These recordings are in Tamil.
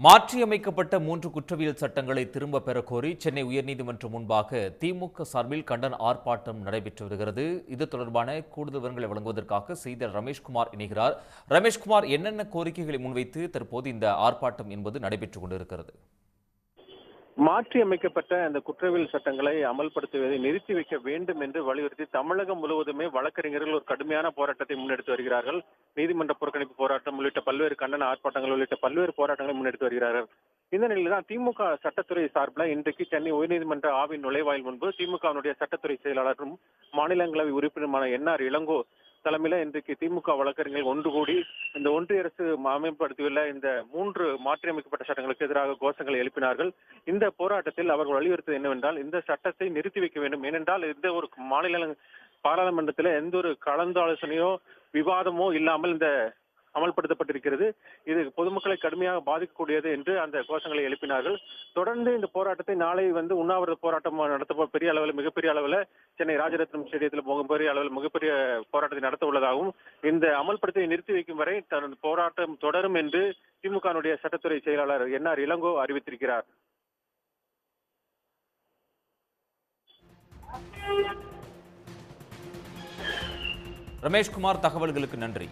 மாற்றியமைக்கப்பட்ட மூன்று குற்றவியல் சட்டங்களை திரும்ப பெறக்கோரி சென்னை உயர்நீதிமன்றம் முன்பாக திமுக சார்பில் கண்டன ஆர்ப்பாட்டம் நடைபெற்று வருகிறது. இது தொடர்பான கூடுதல் விவரங்களை வழங்குவதற்காக செய்தியாளர் ரமேஷ்குமார் இணைகிறார். ரமேஷ்குமார் என்னென்ன கோரிக்கைகளை முன்வைத்து தற்போது இந்த ஆர்ப்பாட்டம் என்பது நடைபெற்றுக் கொண்டிருக்கிறது. மாற்றி அமைக்கப்பட்ட அந்த குற்றவியல் சட்டங்களை அமல்படுத்துவதை நிறுத்தி வைக்க வேண்டும் என்று வலியுறுத்தி தமிழகம் முழுவதுமே வழக்கறிஞர்கள் ஒரு கடுமையான போராட்டத்தை முன்னெடுத்து வருகிறார்கள். நீதிமன்ற புறக்கணிப்பு போராட்டம் உள்ளிட்ட பல்வேறு கண்டன ஆர்ப்பாட்டங்கள் உள்ளிட்ட பல்வேறு போராட்டங்களை முன்னெடுத்து வருகிறார்கள். இந்த நிலையில் தான் திமுக சட்டத்துறை சார்பில் இன்றைக்கு சென்னை உயர்நீதிமன்ற ஆவின் நுழைவாயில் முன்பு திமுகவினுடைய சட்டத்துறை செயலாளரும் மாநிலங்களவை உறுப்பினருமான என்ஆர் இளங்கோ தலைமையில இன்றைக்கு திமுக வழக்கறிஞர்கள் ஒன்று கூடி இந்த ஒன்றிய அரசு அமைப்படுத்தியுள்ள இந்த மூன்று மாற்றியமைக்கப்பட்ட சட்டங்களுக்கு எதிராக கோஷங்களை எழுப்பினார்கள். இந்த போராட்டத்தில் அவர்கள் வலியுறுத்தது என்னவென்றால் இந்த சட்டத்தை நிறுத்தி வைக்க வேண்டும். ஏனென்றால் எந்த ஒரு மாநில பாராளுமன்றத்தில் எந்த ஒரு கலந்தாலோசனையோ விவாதமோ இல்லாமல் இந்த அமல்படுத்தப்பட்டிருக்கிறது. இது பொதுமக்களை கடுமையாக பாதிக்கக்கூடியது என்று அந்த கோஷங்களை எழுப்பினார்கள். தொடர்ந்து இந்த போராட்டத்தை நாளை வந்து உண்ணாவிரத போராட்டம் நடத்த பெரிய அளவில் மிகப்பெரிய அளவில் சென்னை ராஜரத்னம் ஸ்டேடியத்தில் போகும் பெரிய அளவில் மிகப்பெரிய போராட்டத்தை நடத்த உள்ளதாகவும் இந்த அமல்படுத்தி நிறுத்தி வைக்கும் வரை தனது போராட்டம் தொடரும் என்று திமுகனுடைய சட்டத்துறை செயலாளர் என்ஆர் இளங்கோ அறிவித்திருக்கிறார். ரமேஷ்குமார் தகவல்களுக்கு நன்றி.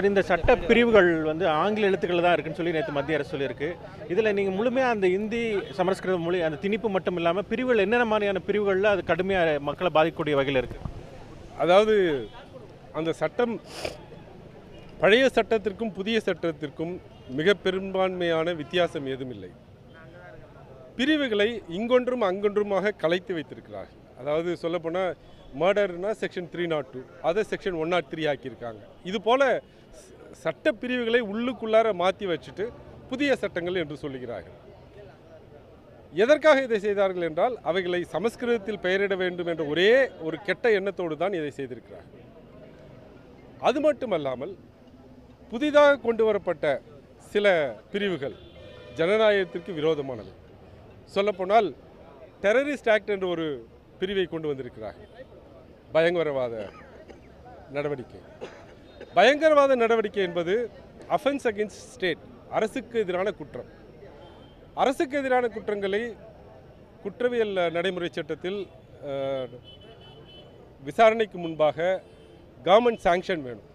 சரி இந்த சட்ட பிரிவுகள் வந்து ஆங்கில எழுத்துக்கள் தான் இருக்குன்னு சொல்லி நேற்று மத்திய அரசு சொல்லியிருக்கு. இதில் நீங்கள் முழுமையாக அந்த இந்தி சமஸ்கிருத மொழி அந்த திணிப்பு மட்டும் இல்லாமல் பிரிவுகள் என்னென்ன மாதிரியான பிரிவுகளில் அது கடுமையாக மக்களை பாதிக்கக்கூடிய வகையில் இருக்குது அதாவது அந்த சட்டம் பழைய சட்டத்திற்கும் புதிய சட்டத்திற்கும் மிக பெரும்பான்மையான வித்தியாசம் ஏதும் இல்லை பிரிவுகளை இங்கொன்றும் அங்கொன்றுமாக கலைத்து வைத்திருக்கிறார்கள். அதாவது சொல்லப்போனால் மர்டர்னா செக்ஷன் த்ரீ நாட் டூ அதை செக்ஷன் ஒன் நாட் த்ரீ ஆக்கியிருக்காங்க. இது போல் சட்ட பிரிவுகளை உள்ளுக்குள்ளார மாற்றி வச்சுட்டு புதிய சட்டங்கள் என்று சொல்லுகிறார்கள். எதற்காக இதை செய்தார்கள் என்றால் அவைகளை சமஸ்கிருதத்தில் பெயரிட வேண்டும் என்ற ஒரே ஒரு கெட்ட எண்ணத்தோடு தான் இதை செய்திருக்கிறார்கள். அது மட்டுமல்லாமல் புதிதாக கொண்டு வரப்பட்ட சில பிரிவுகள் ஜனநாயகத்திற்கு விரோதமானது. சொல்லப்போனால் டெரரிஸ்ட் ஆக்ட் என்ற ஒரு பிரிவை கொண்டு வந்திருக்கிறார்கள் பயங்கரவாத நடவடிக்கை. பயங்கரவாத நடவடிக்கை என்பது அஃபென்ஸ் அகென்ஸ்ட் ஸ்டேட் அரசுக்கு எதிரான குற்றம். அரசுக்கு எதிரான குற்றங்களை குற்றவியல் நடைமுறை சட்டத்தில் விசாரணைக்கு முன்பாக கவர்மெண்ட் சாங்ஷன் வேணும்.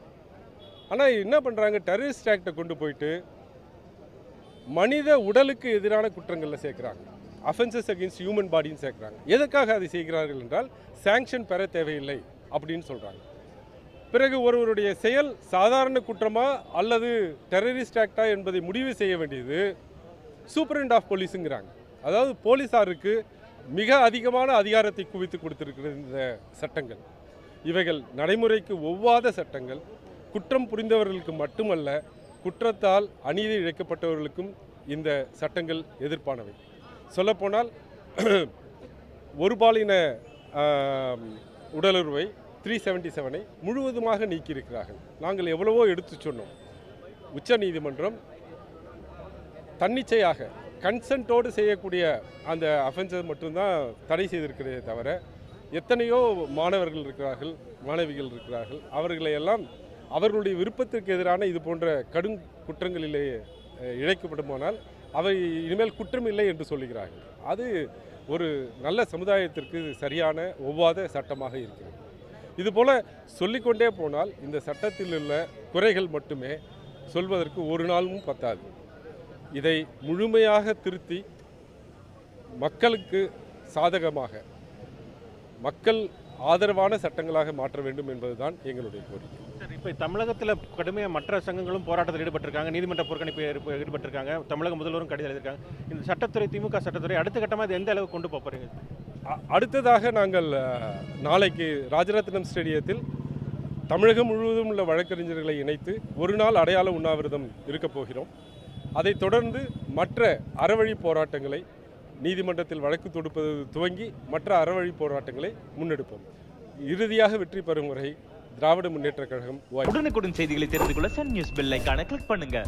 ஆனால் என்ன பண்ணுறாங்க டெரரிஸ்ட் ஆக்டை கொண்டு போயிட்டு மனித உடலுக்கு எதிரான குற்றங்களில் சேர்க்குறாங்க. அஃபென்சஸ் அகேன்ஸ்ட் ஹியூமன் பாடின்னு சேர்க்குறாங்க. எதற்காக அதை செய்கிறார்கள் என்றால் சாங்ஷன் பெற தேவையில்லை அப்படின்னு சொல்கிறாங்க பிறகு ஒருவருடைய செயல் சாதாரண குற்றமா அல்லது டெரரிஸ்ட் ஆக்டா என்பதை முடிவு செய்ய வேண்டியது சூப்பரண்ட் ஆஃப் போலீஸுங்கிறாங்க அதாவது போலீஸாருக்கு மிக அதிகமான அதிகாரத்தை குவித்து கொடுத்திருக்கிறது இந்த சட்டங்கள். இவைகள் நடைமுறைக்கு ஒவ்வாத சட்டங்கள். குற்றம் புரிந்தவர்களுக்கு மட்டுமல்ல குற்றத்தால் அநீதி இழைக்கப்பட்டவர்களுக்கும் இந்த சட்டங்கள் எதிர்ப்பானவை. சொல்லப்போனால் ஒரு பாலின உடலுறவை த்ரீ செவன்டி செவனை முழுவதுமாக நீக்கியிருக்கிறார்கள். நாங்கள் எவ்வளவோ எடுத்து சொன்னோம். உச்ச நீதிமன்றம் தன்னிச்சையாக கன்சென்ட்டோடு செய்யக்கூடிய அந்த அஃபென்சஸ் மட்டும்தான் தடை செய்திருக்கிறதே தவிர எத்தனையோ மாணவர்கள் இருக்கிறார்கள் மாணவிகள் இருக்கிறார்கள். அவர்களை எல்லாம் அவர்களுடைய விருப்பத்திற்கு எதிரான இது போன்ற கடும் குற்றங்களிலே இழைக்கப்படுமானால் அவை இனிமேல் குற்றம் இல்லை என்று சொல்லுகிறார்கள். அது ஒரு நல்ல சமுதாயத்திற்கு சரியான ஒவ்வாத சட்டமாக இருக்கிறது. இதுபோல சொல்லிக்கொண்டே போனால் இந்த சட்டத்தில் உள்ள குறைகள் மட்டுமே சொல்வதற்கு ஒரு நாளும் பத்தாது. இதை முழுமையாக திருத்தி மக்களுக்கு சாதகமாக மக்கள் ஆதரவான சட்டங்களாக மாற்ற வேண்டும் என்பதுதான் எங்களுடைய கோரிக்கை. இப்போ தமிழகத்தில் கடுமையாக மற்ற சங்கங்களும் போராட்டத்தில் ஈடுபட்டிருக்காங்க நீதிமன்ற புறக்கணிப்பு ஈடுபட்டிருக்காங்க தமிழக முதல்வரும் கடிதம் எழுதியிருக்காங்க இந்த சட்டத்துறை திமுக சட்டத்துறை அடுத்த கட்டமாக இது எந்த அளவுக்கு கொண்டு போகிறீங்க அடுத்ததாக நாங்கள் நாளைக்கு ராஜரத்னம் ஸ்டேடியத்தில் தமிழகம் முழுவதும் உள்ள வழக்கறிஞர்களை இணைத்து ஒரு நாள் அடையாள உண்ணாவிரதம் இருக்கப் போகிறோம். அதைத் தொடர்ந்து மற்ற அறவழி போராட்டங்களை நீதிமன்றத்தில் வழக்கு தொடுப்பது துவங்கி மற்ற அறவழி போராட்டங்களை முன்னெடுப்போம். இறுதியாக வெற்றி பெறும் வரை திராவிட முன்னேற்ற கழகம் உடனுக்குடன் செய்திகளை தெரிந்து கொள்ள சன் நியூஸ் பெல் ஐக்கான கிளிக் பண்ணுங்க.